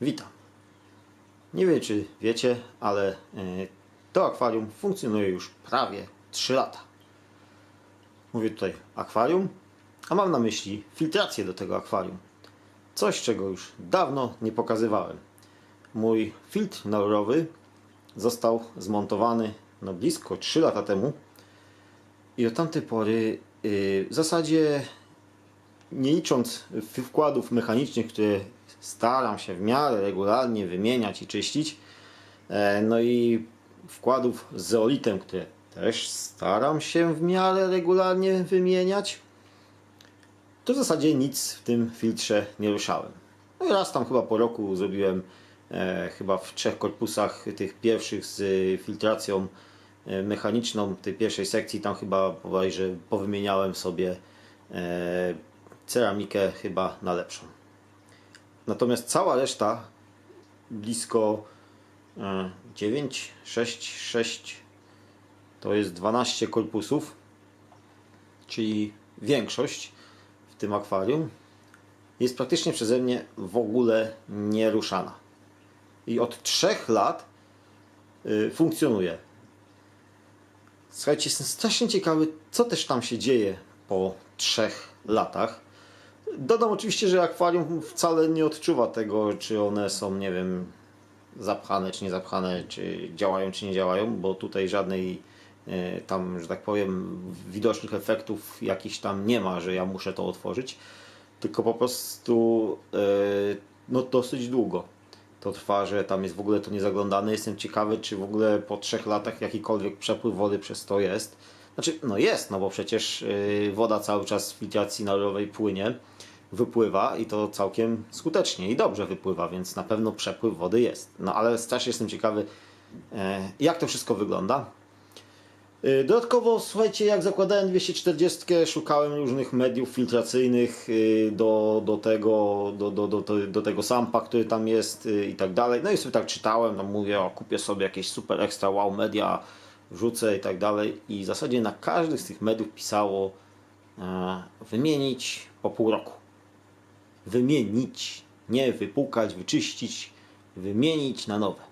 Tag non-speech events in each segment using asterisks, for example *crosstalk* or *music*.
Witam. Nie wiem, czy wiecie, ale e, to akwarium funkcjonuje już prawie 3 lata. Mówię tutaj akwarium, a mam na myśli filtrację do tego akwarium. Coś, czego już dawno nie pokazywałem. Mój filtr naurowy został zmontowany no blisko 3 lata temu i od tamtej pory yy, w zasadzie nie licząc wkładów mechanicznych, które staram się w miarę regularnie wymieniać i czyścić, e, no i wkładów z zeolitem, które też staram się w miarę regularnie wymieniać, to w zasadzie nic w tym filtrze nie ruszałem. No i raz tam chyba po roku zrobiłem e, chyba w trzech korpusach tych pierwszych z filtracją e, mechaniczną, tej pierwszej sekcji, tam chyba że powymieniałem sobie e, ceramikę chyba na lepszą. Natomiast cała reszta, blisko e, 9, 6, 6, to jest 12 korpusów, czyli większość w tym akwarium, jest praktycznie przeze mnie w ogóle nieruszana. I od 3 lat y, funkcjonuje. Słuchajcie, jestem strasznie ciekawy, co też tam się dzieje po trzech latach. Dodam oczywiście, że akwarium wcale nie odczuwa tego, czy one są, nie wiem, zapchane, czy nie zapchane, czy działają, czy nie działają, bo tutaj żadnej e, tam, że tak powiem, widocznych efektów jakichś tam nie ma, że ja muszę to otworzyć, tylko po prostu e, no dosyć długo to trwa, że tam jest w ogóle to niezaglądane. Jestem ciekawy, czy w ogóle po trzech latach jakikolwiek przepływ wody przez to jest. Znaczy, no jest, no bo przecież yy, woda cały czas z filtracji narodowej płynie, wypływa i to całkiem skutecznie i dobrze wypływa, więc na pewno przepływ wody jest. No ale strasznie jestem ciekawy, e, jak to wszystko wygląda. Y, Dodatkowo, słuchajcie, jak zakładałem 240, szukałem różnych mediów filtracyjnych y, do, do, tego, do, do, do, do, tego sampa, który tam jest i tak dalej. No i sobie tak czytałem, no mówię, o, kupię sobie jakieś super ekstra wow media, wrzucę i tak dalej. I w zasadzie na każdych z tych mediów pisało e, wymienić po pół roku. Wymienić, nie wypłukać, wyczyścić, wymienić na nowe.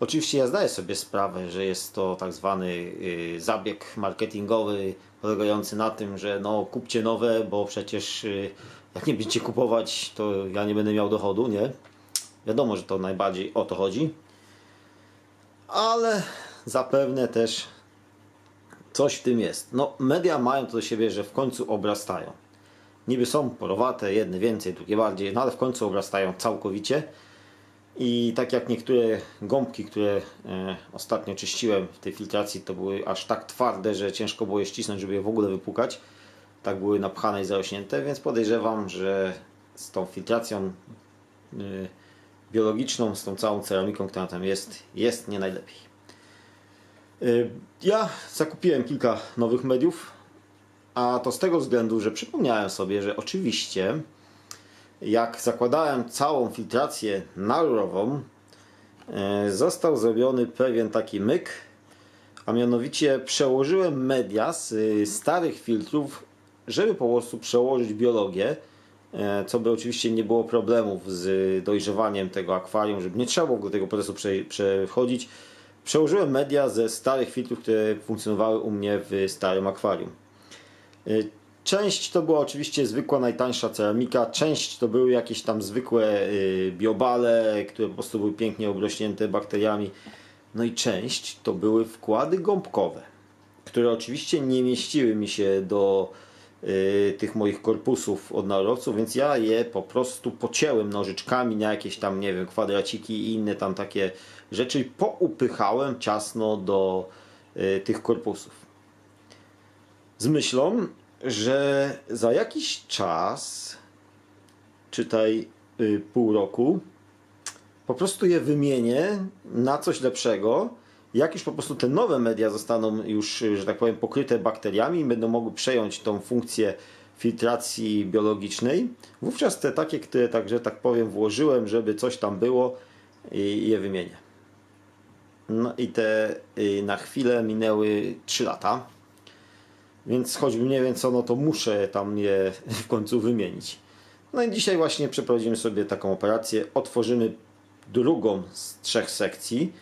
Oczywiście ja zdaję sobie sprawę, że jest to tak zwany y, zabieg marketingowy polegający na tym, że no kupcie nowe, bo przecież y, jak nie będziecie kupować, to ja nie będę miał dochodu, nie? Wiadomo, że to najbardziej o to chodzi. Ale zapewne też coś w tym jest. No, media mają to do siebie, że w końcu obrastają. Niby są porowate, jedne więcej, drugie bardziej, no ale w końcu obrastają całkowicie. I tak jak niektóre gąbki, które e, ostatnio czyściłem w tej filtracji, to były aż tak twarde, że ciężko było je ścisnąć, żeby je w ogóle wypukać. Tak były napchane i zarośnięte, więc podejrzewam, że z tą filtracją y, biologiczną, z tą całą ceramiką, która tam jest, jest nie najlepiej. Y, Ja zakupiłem kilka nowych mediów, a to z tego względu, że przypomniałem sobie, że oczywiście jak zakładałem całą filtrację narurową, e, został zrobiony pewien taki myk, a mianowicie przełożyłem media z y, starych filtrów, żeby po prostu przełożyć biologię, e, co by oczywiście nie było problemów z dojrzewaniem tego akwarium, żeby nie trzeba było tego procesu prze- przechodzić. Przełożyłem media ze starych filtrów, które funkcjonowały u mnie w starym akwarium. Y, Część to była oczywiście zwykła, najtańsza ceramika, część to były jakieś tam zwykłe y, biobale, które po prostu były pięknie obrośnięte bakteriami. No i część to były wkłady gąbkowe, które oczywiście nie mieściły mi się do y, tych moich korpusów od narowców, więc ja je po prostu pocięłem nożyczkami na jakieś tam, nie wiem, kwadraciki i inne tam takie rzeczy i poupychałem ciasno do tych korpusów z myślą, że za jakiś czas, czytaj y, pół roku, po prostu je wymienię na coś lepszego. Jak już po prostu te nowe media zostaną już, y, że tak powiem, pokryte bakteriami będą mogły przejąć tą funkcję filtracji biologicznej, wówczas te takie, które tak, że tak powiem, włożyłem, żeby coś tam było, je wymienię. No i te y, na chwilę minęły 3 lata. Więc choćbym nie wiem co, no to muszę tam je *laughs* w końcu wymienić. No i dzisiaj właśnie przeprowadzimy sobie taką operację. Otworzymy drugą z trzech sekcji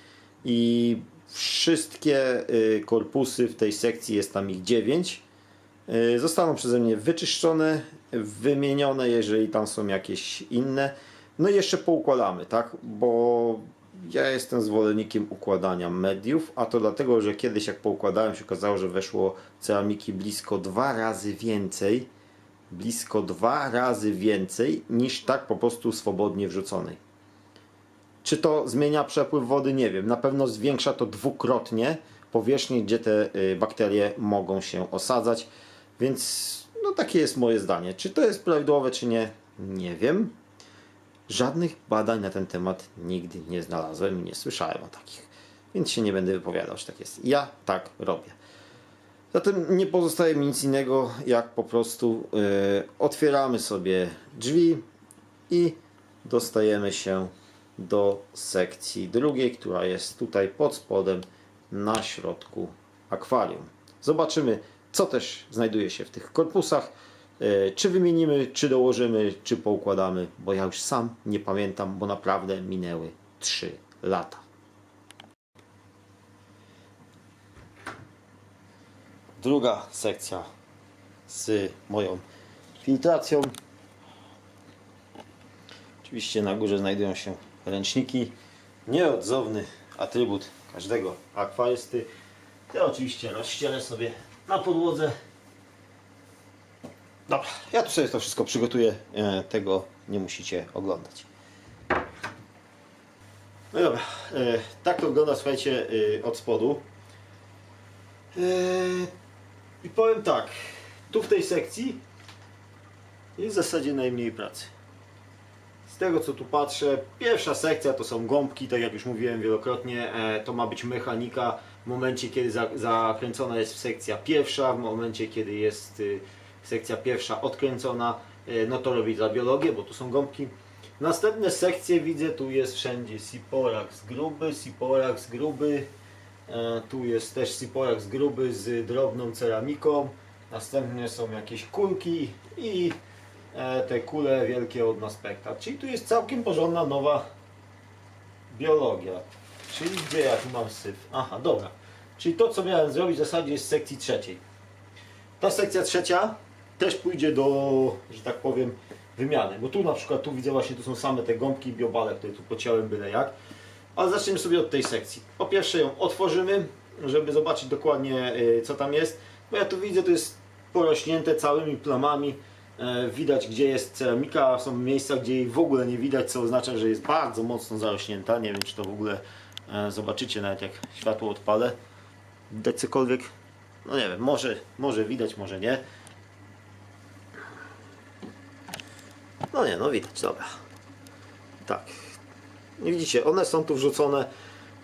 i wszystkie y, korpusy w tej sekcji, jest tam ich 9, y, zostaną przeze mnie wyczyszczone, wymienione, jeżeli tam są jakieś inne. No i jeszcze poukładamy, tak? Bo ja jestem zwolennikiem układania mediów, a to dlatego, że kiedyś jak poukładałem się okazało, że weszło ceramiki blisko dwa razy więcej, blisko dwa razy więcej niż tak po prostu swobodnie wrzuconej. Czy to zmienia przepływ wody? Nie wiem. Na pewno zwiększa to dwukrotnie powierzchnię, gdzie te y, bakterie mogą się osadzać. Więc no takie jest moje zdanie. Czy to jest prawidłowe, czy nie? Nie wiem. Żadnych badań na ten temat nigdy nie znalazłem i nie słyszałem o takich. Więc się nie będę wypowiadał, że tak jest. Ja tak robię. Zatem nie pozostaje mi nic innego, jak po prostu y, otwieramy sobie drzwi i dostajemy się do sekcji drugiej, która jest tutaj pod spodem na środku akwarium. Zobaczymy, co też znajduje się w tych korpusach. Y, Czy wymienimy, czy dołożymy, czy poukładamy, bo ja już sam nie pamiętam, bo naprawdę minęły 3 lata. druga sekcja z moją filtracją. Oczywiście na górze znajdują się ręczniki. Nieodzowny atrybut każdego akwarysty. Ja oczywiście rozścielę sobie na podłodze. Dobra, ja tu sobie to wszystko przygotuję. e, Tego nie musicie oglądać. No dobra, e, tak to wygląda, słuchajcie, e, od spodu. I powiem tak, tu w tej sekcji jest w zasadzie najmniej pracy. Z tego co tu patrzę, pierwsza sekcja to są gąbki, tak jak już mówiłem wielokrotnie, to ma być mechanika w momencie kiedy za, zakręcona jest sekcja pierwsza, w momencie kiedy jest y, sekcja pierwsza odkręcona, e, no to robi za biologię, bo tu są gąbki. Następne sekcje widzę, tu jest wszędzie Siporax gruby, Siporax gruby, E, Tu jest też Siporax gruby z drobną ceramiką. Następnie są jakieś kulki i e, te kule wielkie od Naspekta. Czyli tu jest całkiem porządna nowa biologia. Czyli gdzie ja tu mam syf? Aha, dobra. Czyli to co miałem zrobić w zasadzie jest z sekcji trzeciej. Ta sekcja trzecia też pójdzie do, że tak powiem, wymiany. Bo tu na przykład, tu widzę właśnie, tu są same te gąbki biobale, które tu pociąłem byle jak. Ale zaczniemy sobie od tej sekcji. Po pierwsze ją otworzymy, żeby zobaczyć dokładnie y, co tam jest. Bo ja tu widzę, to jest porośnięte całymi plamami. E, Widać gdzie jest ceramika, są miejsca gdzie jej w ogóle nie widać, co oznacza, że jest bardzo mocno zarośnięta. Nie wiem czy to w ogóle e, zobaczycie nawet jak światło odpalę. Widać cokolwiek? No nie wiem, może, może widać, może nie. No nie, no widać, dobra. Tak, nie widzicie, one są tu wrzucone,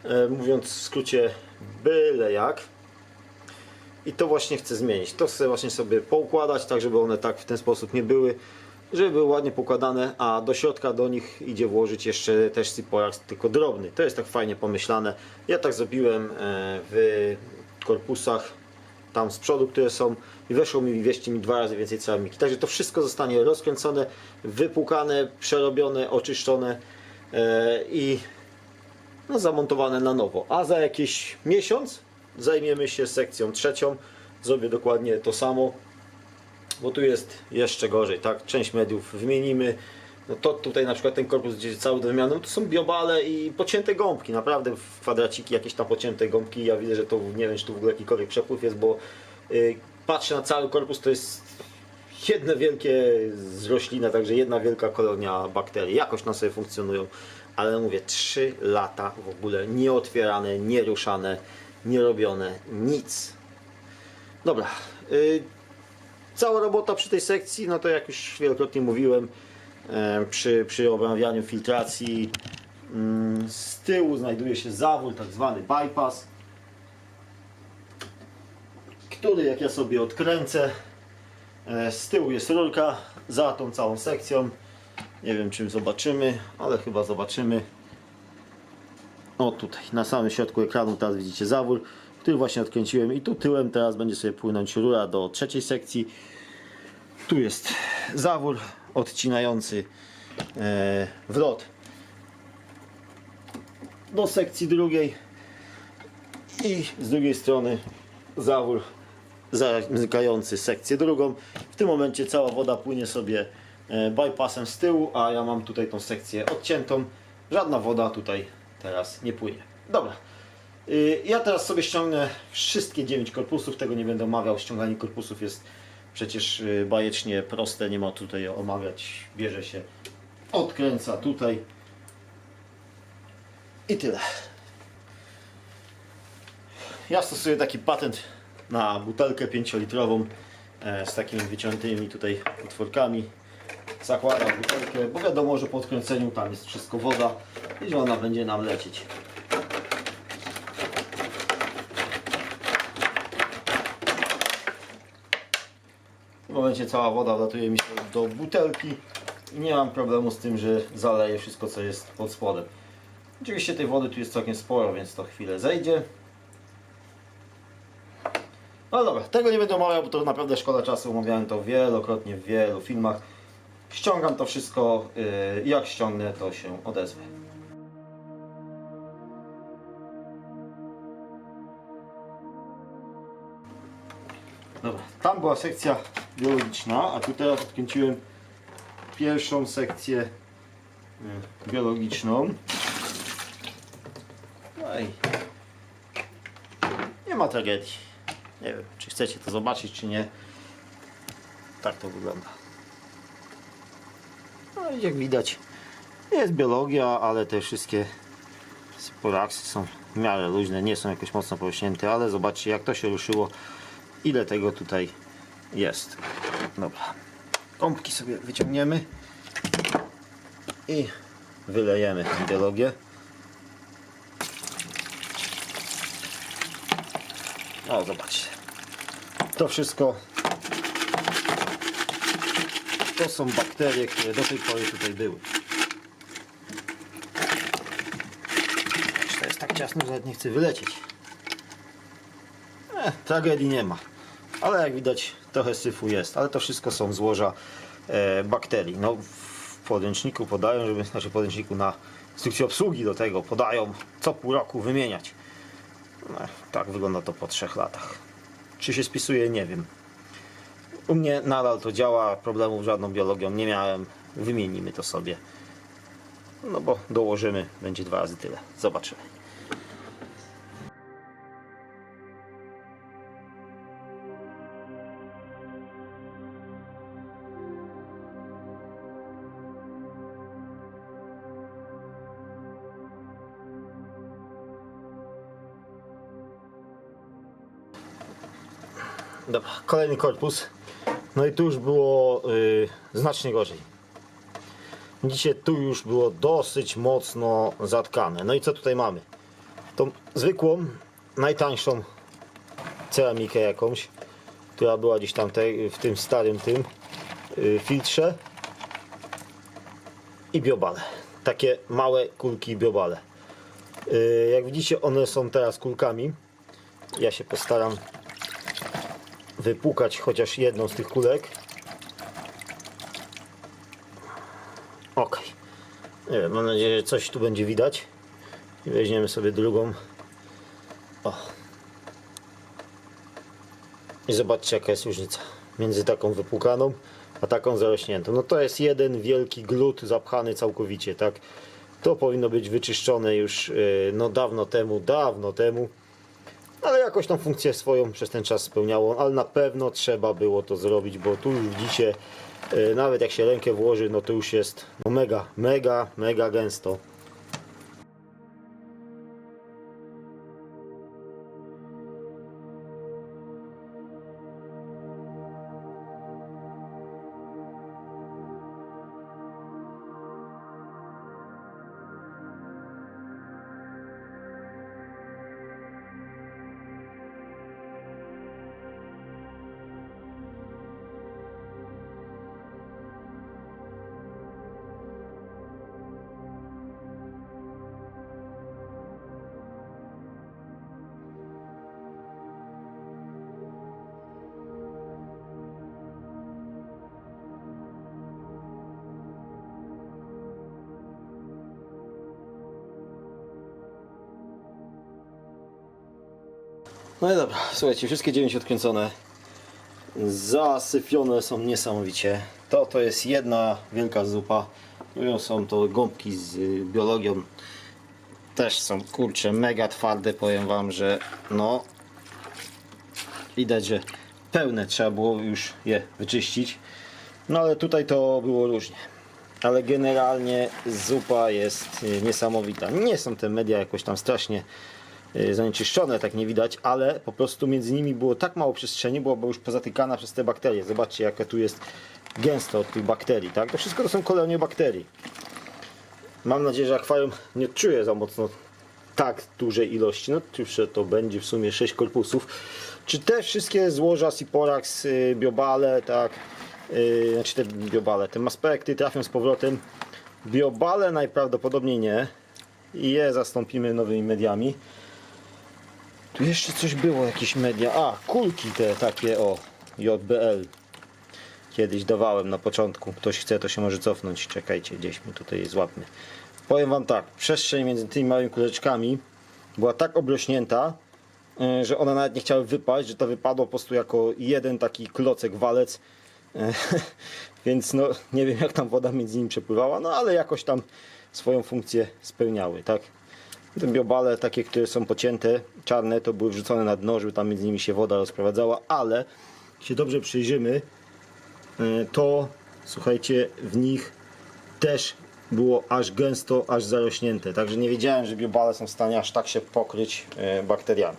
e, mówiąc w skrócie, byle jak. I to właśnie chcę zmienić. To chcę właśnie sobie poukładać, tak żeby one tak w ten sposób nie były, żeby były ładnie pokładane, a do środka do nich idzie włożyć jeszcze też Siporax, tylko drobny. To jest tak fajnie pomyślane. Ja tak zrobiłem e, w korpusach tam z przodu, które są i weszło mi, wierzcie mi, dwa razy więcej ceramiki. Także to wszystko zostanie rozkręcone, wypłukane, przerobione, oczyszczone e, i no, zamontowane na nowo. A za jakiś miesiąc zajmiemy się sekcją trzecią. Zrobię dokładnie to samo, bo tu jest jeszcze gorzej, tak? Część mediów wymienimy. No to tutaj na przykład ten korpus, gdzie jest cały no to są biobale i pocięte gąbki, naprawdę w kwadraciki jakieś tam pocięte gąbki. Ja widzę, że to nie wiem, czy tu w ogóle jakikolwiek przepływ jest, bo y, patrzę na cały korpus, to jest jedne wielkie z roślina, także jedna wielka kolonia bakterii. Jakoś na sobie funkcjonują, ale mówię, 3 lata w ogóle nieotwierane, nieruszane, nierobione, nic. Dobra. Y, cała robota przy tej sekcji, no to jak już wielokrotnie mówiłem, przy, przy obrabianiu filtracji mm, z tyłu znajduje się zawór, tak zwany bypass, który jak ja sobie odkręcę, e, z tyłu jest rurka za tą całą sekcją. Nie wiem czym zobaczymy, ale chyba zobaczymy. O tutaj, na samym środku ekranu teraz widzicie zawór, który właśnie odkręciłem i tu tyłem teraz będzie sobie płynąć rura do trzeciej sekcji. Tu jest zawór odcinający e, wlot do sekcji drugiej i z drugiej strony zawór zamykający sekcję drugą. W tym momencie cała woda płynie sobie e, bypassem z tyłu, a ja mam tutaj tą sekcję odciętą. Żadna woda tutaj teraz nie płynie. Dobra. Y, Ja teraz sobie ściągnę wszystkie 9 korpusów, tego nie będę omawiał. Ściąganie korpusów jest przecież y, bajecznie proste, nie ma tutaj omawiać. Bierze się, odkręca tutaj i tyle. Ja stosuję taki patent na butelkę 5-litrową e, z takimi wyciątymi tutaj utworkami. Zakładam butelkę, bo wiadomo, że po odkręceniu tam jest wszystko woda i że ona będzie nam lecieć. W momencie cała woda wlatuje mi się do butelki i nie mam problemu z tym, że zaleje wszystko co jest pod spodem. Oczywiście tej wody tu jest całkiem sporo, więc to chwilę zejdzie. No dobra, tego nie będę omawiał, bo to naprawdę szkoda czasu. Omawiałem to wielokrotnie w wielu filmach. Ściągam to wszystko. Yy, jak ściągnę, to się odezwę. Dobra, tam była sekcja biologiczna, a tu teraz odkręciłem pierwszą sekcję y, biologiczną. No i nie ma tragedii. Nie wiem, czy chcecie to zobaczyć, czy nie. Tak to wygląda. No i jak widać, jest biologia, ale te wszystkie sporaksy są w miarę luźne, nie są jakoś mocno porośnięte, ale zobaczcie jak to się ruszyło, ile tego tutaj jest. Dobra, gąbki sobie wyciągniemy i wylejemy tę biologię. O, zobaczcie. To wszystko to są bakterie, które do tej pory tutaj były. To jest tak ciasno, że nie chce wylecieć. Tragedii nie ma. Ale jak widać trochę syfu jest. Ale to wszystko są złoża e, bakterii. No, w podręczniku podają, żeby, znaczy podręczniku na instrukcji obsługi do tego podają co pół roku wymieniać. No, tak wygląda to po trzech latach. Czy się spisuje, nie wiem. U mnie nadal to działa, problemów z żadną biologią nie miałem. Wymienimy to sobie. No bo dołożymy, będzie dwa razy tyle. Zobaczymy. Dobra, kolejny korpus. No i tu już było y, znacznie gorzej. Widzicie, tu już było dosyć mocno zatkane. No i co tutaj mamy? Tą zwykłą, najtańszą ceramikę jakąś, która była gdzieś tam te, w tym starym tym y, filtrze i biobale. Takie małe kulki biobale. Y, jak widzicie, one są teraz kulkami. Ja się postaram wypukać chociaż jedną z tych kulek. Ok. Nie wiem, mam nadzieję, że coś tu będzie widać. I weźmiemy sobie drugą. O. I zobaczcie jaka jest różnica między taką wypukaną, a taką zarośniętą. No to jest jeden wielki glut zapchany całkowicie, tak? To powinno być wyczyszczone już yy, no dawno temu, dawno temu ale jakoś tą funkcję swoją przez ten czas spełniało, ale na pewno trzeba było to zrobić, bo tu już widzicie, e, nawet jak się rękę włoży, no to już jest no mega, mega, mega gęsto. No i dobra, słuchajcie, wszystkie 9 odkręcone. Zasyfione są niesamowicie. To to jest jedna wielka zupa. Mówią, są to gąbki z y, biologią. Też są kurcze mega twarde. Powiem wam, że no widać, że pełne trzeba było już je wyczyścić. No ale tutaj to było różnie. Ale generalnie zupa jest y, niesamowita. Nie są te media jakoś tam strasznie zanieczyszczone, tak nie widać, ale po prostu między nimi było tak mało przestrzeni, byłaby już pozatykana przez te bakterie. Zobaczcie, jaka tu jest gęsto od tych bakterii, tak? To wszystko to są kolonie bakterii. Mam nadzieję, że akwarium nie odczuje za mocno tak dużej ilości. No że to będzie w sumie 6 korpusów. Czy te wszystkie złoża Siporax, y, biobale, tak, yy, znaczy te biobale, te maspekty trafią z powrotem. Biobale najprawdopodobniej nie. I je zastąpimy nowymi mediami. Jeszcze coś było, jakieś media. A, kulki te takie, o, JBL. Kiedyś dawałem na początku. Ktoś chce, to się może cofnąć. Czekajcie, gdzieś mi tutaj złapmy. Powiem Wam tak, przestrzeń między tymi małymi kuleczkami była tak obrośnięta, y, że one nawet nie chciały wypaść, że to wypadło po prostu jako jeden taki klocek, walec. Y, *laughs* Więc no, nie wiem jak tam woda między nimi przepływała, no ale jakoś tam swoją funkcję spełniały, tak? Te biobale, takie, które są pocięte, czarne, to były wrzucone na dno, żeby tam między nimi się woda rozprowadzała, ale się dobrze przyjrzymy, y, to słuchajcie, w nich też było aż gęsto, aż zarośnięte. Także nie wiedziałem, że biobale są w stanie aż tak się pokryć e, bakteriami.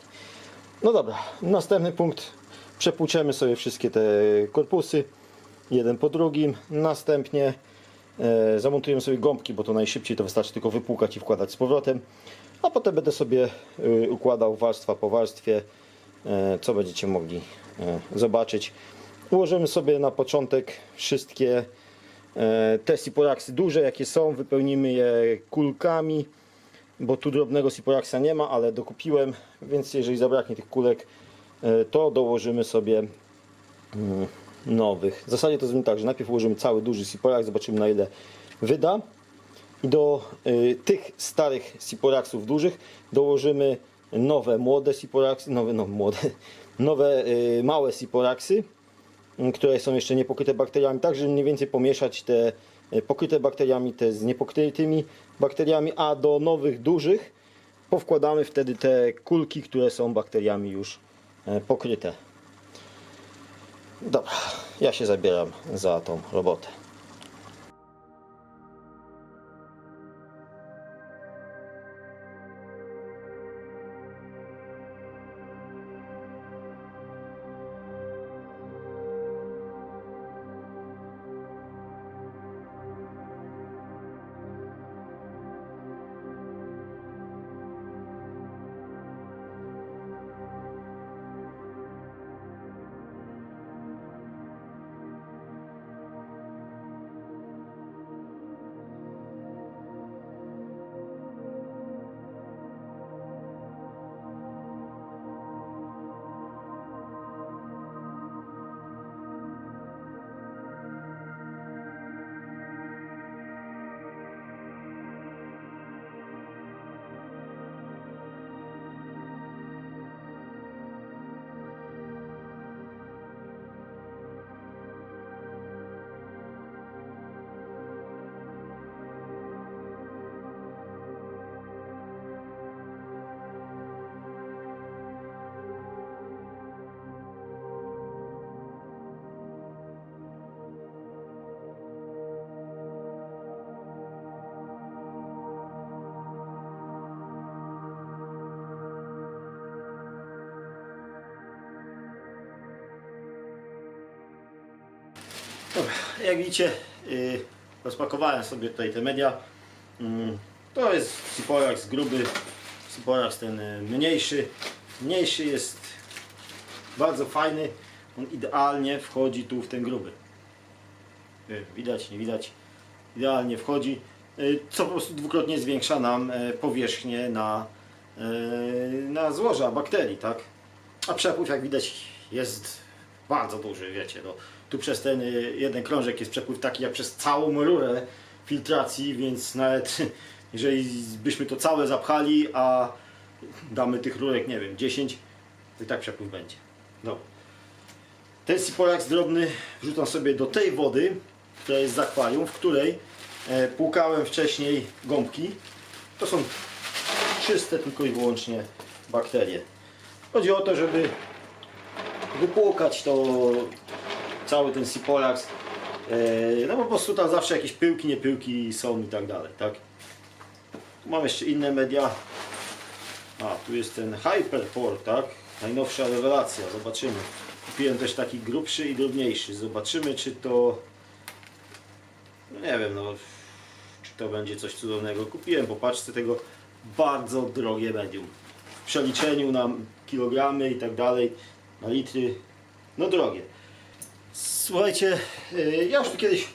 No dobra, następny punkt. Przepłuczemy sobie wszystkie te korpusy, jeden po drugim. Następnie e, zamontujemy sobie gąbki, bo to najszybciej to wystarczy tylko wypłukać i wkładać z powrotem. A potem będę sobie e, układał warstwa po warstwie, e, co będziecie mogli e, zobaczyć. Ułożymy sobie na początek wszystkie E, Te siporaksy duże jakie są, wypełnimy je kulkami, bo tu drobnego siporaksa nie ma, ale dokupiłem, więc jeżeli zabraknie tych kulek, e, to dołożymy sobie mm, nowych. W zasadzie to zrobimy tak, że najpierw ułożymy cały duży siporaks, zobaczymy na ile wyda. I do y, tych starych siporaksów dużych dołożymy nowe młode siporaksy, nowe, no młode, *laughs* nowe y, małe siporaksy które są jeszcze niepokryte bakteriami, tak żeby mniej więcej pomieszać te e, pokryte bakteriami, te z niepokrytymi bakteriami, a do nowych dużych powkładamy wtedy te kulki, które są bakteriami już e, pokryte. Dobra, ja się zabieram za tą robotę. Jak widzicie, yy, rozpakowałem sobie tutaj te media. Mm, to jest Siporax gruby, Siporax ten y, mniejszy. Mniejszy jest bardzo fajny. On idealnie wchodzi tu w ten gruby. Y, Widać, nie widać. Idealnie wchodzi. Y, Co po prostu dwukrotnie zwiększa nam e, powierzchnię na, e, na złoża bakterii, tak? A przepływ, jak widać, jest bardzo duży, wiecie. No, tu przez ten y, jeden krążek jest przepływ taki jak przez całą rurę filtracji, więc nawet *laughs* jeżeli byśmy to całe zapchali, a damy tych rurek, nie wiem, 10, I tak przepływ będzie. Dobra. Ten sipolax drobny wrzucam sobie do tej wody, która jest z akwarium, w której e, płukałem wcześniej gąbki. To są czyste tylko i wyłącznie bakterie. Chodzi o to, żeby wypłukać to cały ten sipolax. E, no po prostu tam zawsze jakieś pyłki, niepyłki są i tak dalej, tak? Tu mam jeszcze inne media. A, tu jest ten Hyperport, tak? Najnowsza rewelacja, zobaczymy. Kupiłem też taki grubszy i drobniejszy. Zobaczymy, czy to... No nie wiem, no... Czy to będzie coś cudownego. Kupiłem po paczce tego bardzo drogie medium. W przeliczeniu na kilogramy i tak dalej, na litry, no drogie. Słuchajcie, y, ja już tu kiedyś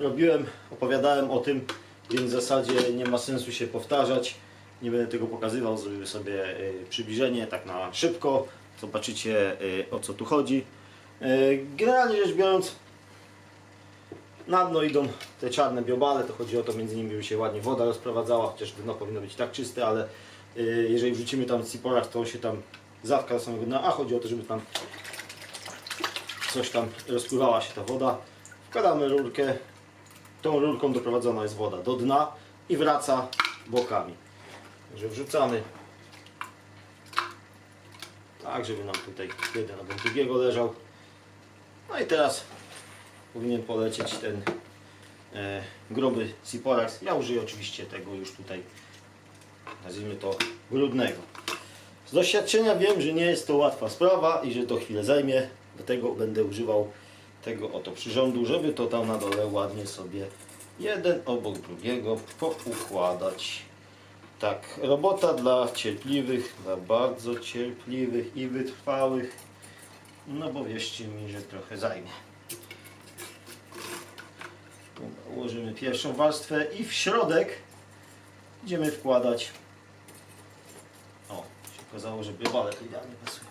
robiłem, opowiadałem o tym, więc w zasadzie nie ma sensu się powtarzać. Nie będę tego pokazywał, zrobimy sobie y, przybliżenie tak na szybko. Zobaczycie y, o co tu chodzi. Generalnie rzecz biorąc, na dno idą te czarne biobale, to chodzi o to między nimi, by się ładnie woda rozprowadzała, chociaż dno powinno być tak czyste, ale jeżeli wrzucimy tam ciporach, to on się tam zawka do samego dna, a chodzi o to, żeby tam coś tam rozpływała się ta woda. Wkładamy rurkę, tą rurką doprowadzona jest woda do dna i wraca bokami. Także wrzucamy tak, żeby nam tutaj jeden obok drugiego leżał. No i teraz powinien polecieć ten e, gruby Siporax. Ja użyję oczywiście tego już tutaj, nazwijmy to brudnego. Z doświadczenia wiem, że nie jest to łatwa sprawa i że to chwilę zajmie. Dlatego będę używał tego oto przyrządu, żeby to tam na dole ładnie sobie jeden obok drugiego poukładać. Tak, robota dla cierpliwych, dla bardzo cierpliwych i wytrwałych. No bo wierzcie mi, że trochę zajmie. Ułożymy pierwszą warstwę i w środek będziemy wkładać. O, się okazało, że biobale tu idealnie pasują.